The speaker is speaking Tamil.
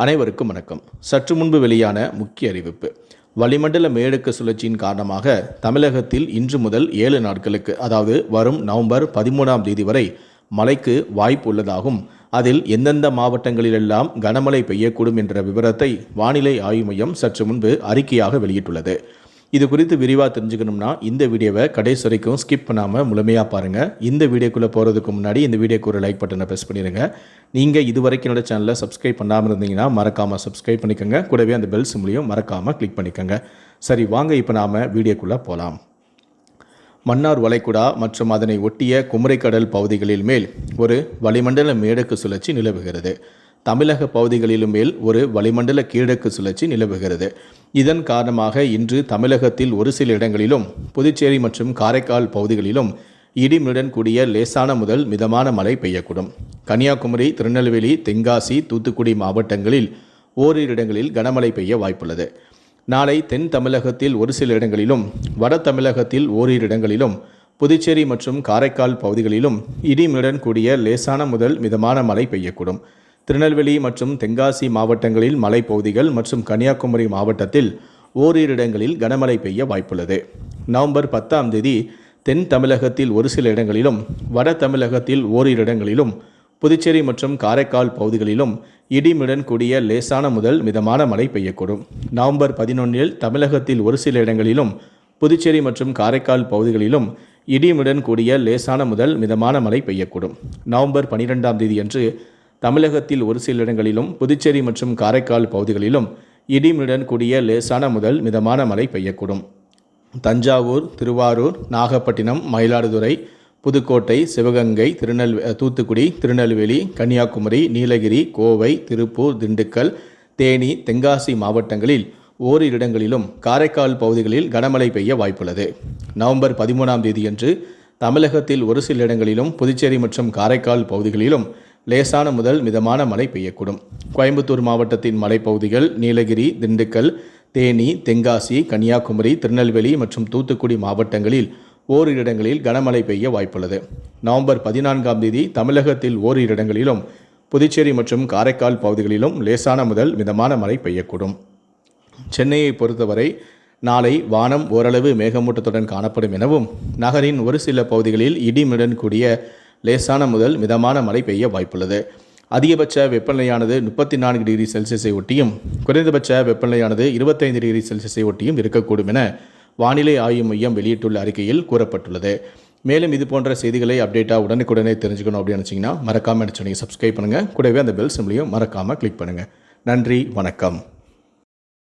அனைவருக்கும் வணக்கம். சற்று முன்பு வெளியான முக்கிய அறிவிப்பு. வளிமண்டல மேடுக்கு சுழற்சியின் காரணமாக தமிழகத்தில் இன்று முதல் ஏழு நாட்களுக்கு அதாவது வரும் நவம்பர் பதிமூணாம் தேதி வரை மழைக்கு வாய்ப்பு உள்ளதாகும். அதில் எந்தெந்த மாவட்டங்களிலெல்லாம் கனமழை பெய்யக்கூடும் என்ற விவரத்தை வானிலை ஆய்வு மையம் சற்று முன்பு அறிக்கையாக வெளியிட்டுள்ளது. இது குறித்து விரிவாக தெரிஞ்சுக்கணும்னா இந்த வீடியோவை கடைசி வரைக்கும் ஸ்கிப் பண்ணாமல் முழுமையாக பாருங்கள் இந்த வீடியோக்குள்ளே போகிறதுக்கு முன்னாடி இந்த வீடியோக்கு ஒரு லைக் பட்டனை ப்ரெஸ் பண்ணிடுங்க நீங்கள் இது வரைக்கும் என்னோட சேனலை சப்ஸ்கிரைப் பண்ணாமல் இருந்தீங்கன்னா மறக்காமல் சப்ஸ்கிரைப் பண்ணிக்கோங்க. கூடவே அந்த பெல் சிம்லையும் மறக்காமல் கிளிக் பண்ணிக்கோங்க. சரி வாங்க இப்போ நாம் வீடியோக்குள்ளே போகலாம் மன்னார் வளைகுடா மற்றும் அதனை ஒட்டிய குமரிக்கடல் பகுதிகளில் மேல் ஒரு வளிமண்டல மேடக்கு சுழற்சி நிலவுகிறது. தமிழக பகுதிகளிலும் மேல் ஒரு வளிமண்டல கீழக்கு சுழற்சி நிலவுகிறது. இதன் காரணமாக இன்று தமிழகத்தில் ஒரு சில இடங்களிலும் புதுச்சேரி மற்றும் காரைக்கால் பகுதிகளிலும் இடிமுடன் கூடிய லேசான முதல் மிதமான மழை பெய்யக்கூடும். கன்னியாகுமரி திருநெல்வேலி தென்காசி தூத்துக்குடி மாவட்டங்களில் ஓரிரு இடங்களில் கனமழை பெய்ய வாய்ப்புள்ளது. நாளை தென் தமிழகத்தில் ஒரு சில இடங்களிலும் வட தமிழகத்தில் ஓரிரு இடங்களிலும் புதுச்சேரி மற்றும் காரைக்கால் பகுதிகளிலும் இடிமுடன் கூடிய லேசான முதல் மிதமான மழை பெய்யக்கூடும். திருநெல்வேலி மற்றும் தென்காசி மாவட்டங்களில் மலைப்பகுதிகள் மற்றும் கன்னியாகுமரி மாவட்டத்தில் ஓரிரு இடங்களில் கனமழை பெய்ய வாய்ப்புள்ளது. நவம்பர் பத்தாம் தேதி தென் தமிழகத்தில் ஒரு சில இடங்களிலும் வட தமிழகத்தில் ஓரிரு இடங்களிலும் புதுச்சேரி மற்றும் காரைக்கால் பகுதிகளிலும் இடிமுடன் கூடிய லேசான முதல் மிதமான மழை பெய்யக்கூடும். நவம்பர் பதினொன்றில் தமிழகத்தில் ஒரு சில இடங்களிலும் புதுச்சேரி மற்றும் காரைக்கால் பகுதிகளிலும் இடியுடன் கூடிய லேசான முதல் மிதமான மழை பெய்யக்கூடும். நவம்பர் பனிரெண்டாம் தேதியன்று தமிழகத்தில் ஒரு சில இடங்களிலும் புதுச்சேரி மற்றும் காரைக்கால் பகுதிகளிலும் இடிமுடன் கூடிய லேசான முதல் மிதமான மழை பெய்யக்கூடும். தஞ்சாவூர் திருவாரூர் நாகப்பட்டினம் மயிலாடுதுறை புதுக்கோட்டை சிவகங்கை திருநெல் தூத்துக்குடி திருநெல்வேலி கன்னியாகுமரி நீலகிரி கோவை திருப்பூர் திண்டுக்கல் தேனி தென்காசி மாவட்டங்களில் ஓரிரு இடங்களிலும் காரைக்கால் பகுதிகளில் கனமழை பெய்ய வாய்ப்புள்ளது. நவம்பர் பதிமூணாம் தேதியன்று தமிழகத்தில் ஒரு சில இடங்களிலும் புதுச்சேரி மற்றும் காரைக்கால் பகுதிகளிலும் லேசான முதல் மிதமான மழை பெய்யக்கூடும். கோயம்புத்தூர் மாவட்டத்தின் மலைப்பகுதிகள் நீலகிரி திண்டுக்கல் தேனி தென்காசி கன்னியாகுமரி திருநெல்வேலி மற்றும் தூத்துக்குடி மாவட்டங்களில் ஓரிரு இடங்களில் கனமழை பெய்ய வாய்ப்புள்ளது. நவம்பர் பதினான்காம் தேதி தமிழகத்தில் ஓரிரு இடங்களிலும் புதுச்சேரி மற்றும் காரைக்கால் பகுதிகளிலும் லேசான முதல் மிதமான மழை பெய்யக்கூடும். சென்னையை பொறுத்தவரை நாளை வானம் ஓரளவு மேகமூட்டத்துடன் காணப்படும் எனவும் நகரின் ஒரு சில பகுதிகளில் இடிமுடன் கூடிய லேசான முதல் மிதமான மழை பெய்ய வாய்ப்புள்ளது. அதிகபட்ச வெப்பநிலையானது முப்பத்தி நான்கு டிகிரி செல்சியஸை ஒட்டியும் குறைந்தபட்ச வெப்பநிலையானது இருபத்தைந்து டிகிரி செல்சியஸை ஒட்டியும் இருக்கக்கூடும் என வானிலை ஆய்வு மையம் வெளியிட்டுள்ள அறிக்கையில் கூறப்பட்டுள்ளது. மேலும் இது போன்ற செய்திகளை அப்டேட்டாக உடனுக்குடனே தெரிஞ்சுக்கணும் அப்படின்னு நினச்சிங்கன்னா மறக்காமல் நினச்சி நீங்கள் சப்ஸ்கிரைப் பண்ணுங்கள் கூடவே அந்த பெல் சிம்லையும் மறக்காமல் கிளிக் பண்ணுங்கள் நன்றி வணக்கம்.